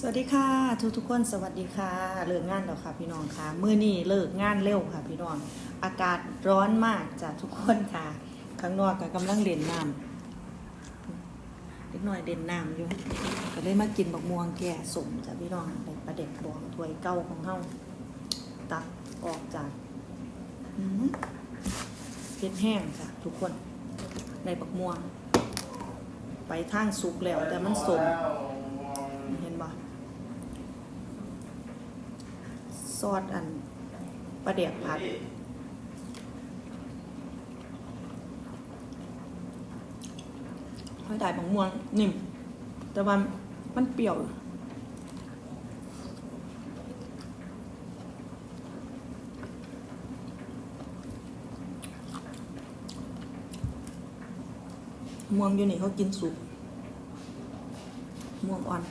สวัสดีค่ะทุกทุกๆคนสวัสดีค่ะเลิกงานแล้วค่ะพี่น้องค่ะมื้อนี้เลิกงานเร็วค่ะพี่น้อง อากาศร้อนมากจ้ะทุกคนค่ะข้างนอกก็กำลังเล่นน้ำเล็กน้อยเด่นน้ำอยู่ก็เลยมากินบักม่วงแก่สมจ้ะพี่น้องได้ปลาเด็กบองถ้วยเก่าของเฮาตักออกจากเผ็ดแห้งจ้ะทุกคนในบักม่วง ไปทางสุกแล้วแต่มันสมเห็นบ่ ซอสอันปลาเดียกผัดหอยดายบางม่วงนิ่ม แต่ว่ามันเปรี้ยวม่วงอยู่นี่เขากินสุกม่วงอ่อน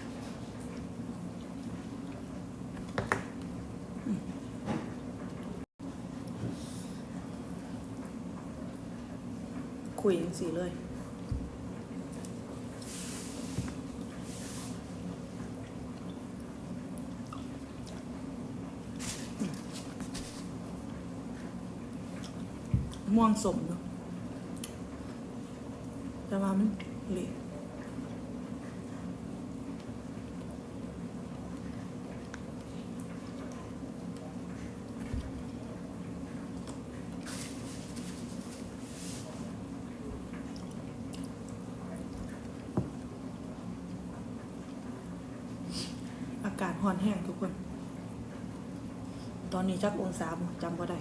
คุยจังสีเลยม่วงสมเนาะแต่ว่ามันเละ อากาศร้อนแห้งทุกคน ตอนนี้จักองศาจำก็ได้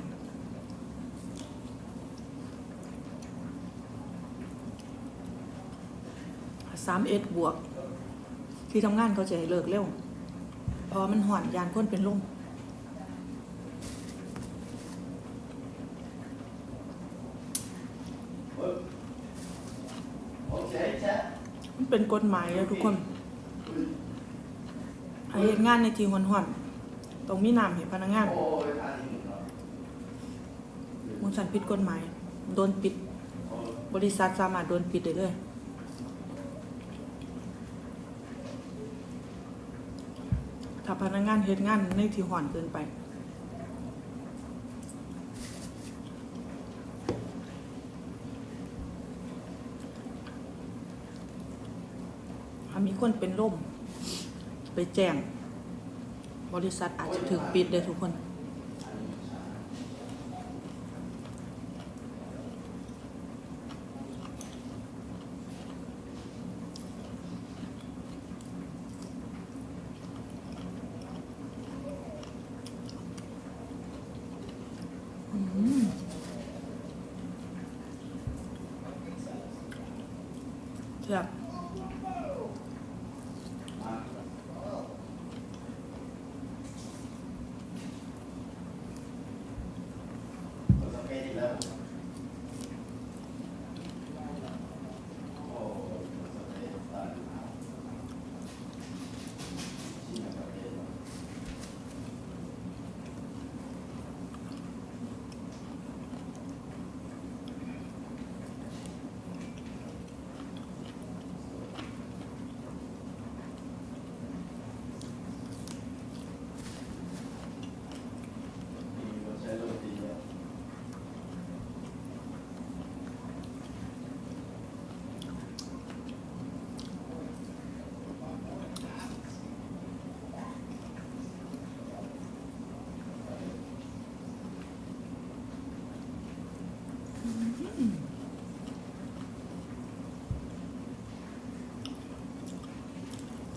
สามเอ็ดบวก ที่ทำงานเขาจะให้เลิกเร็ว พอมันห่อนยานก้นเป็นลมมันเป็นกฎหมายแล้วทุกคน ให้เฮ็ดงานในที่ห่อนๆต้องมีน้ำให้พนักงานมึงสันผิดกฎหมาย โดนปิด บริษัทสามารถโดนปิดได้เลยถ้าพนักงานเฮ็ดงานในที่ห่อนเกินไป มีคนเป็นล่ม ไปแจ้ง บริษัทอาจจะถูกปิดได้ทุกคนเถือ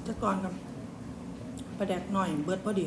จะก่อนกับประแดกหน่อยเบิดพอดี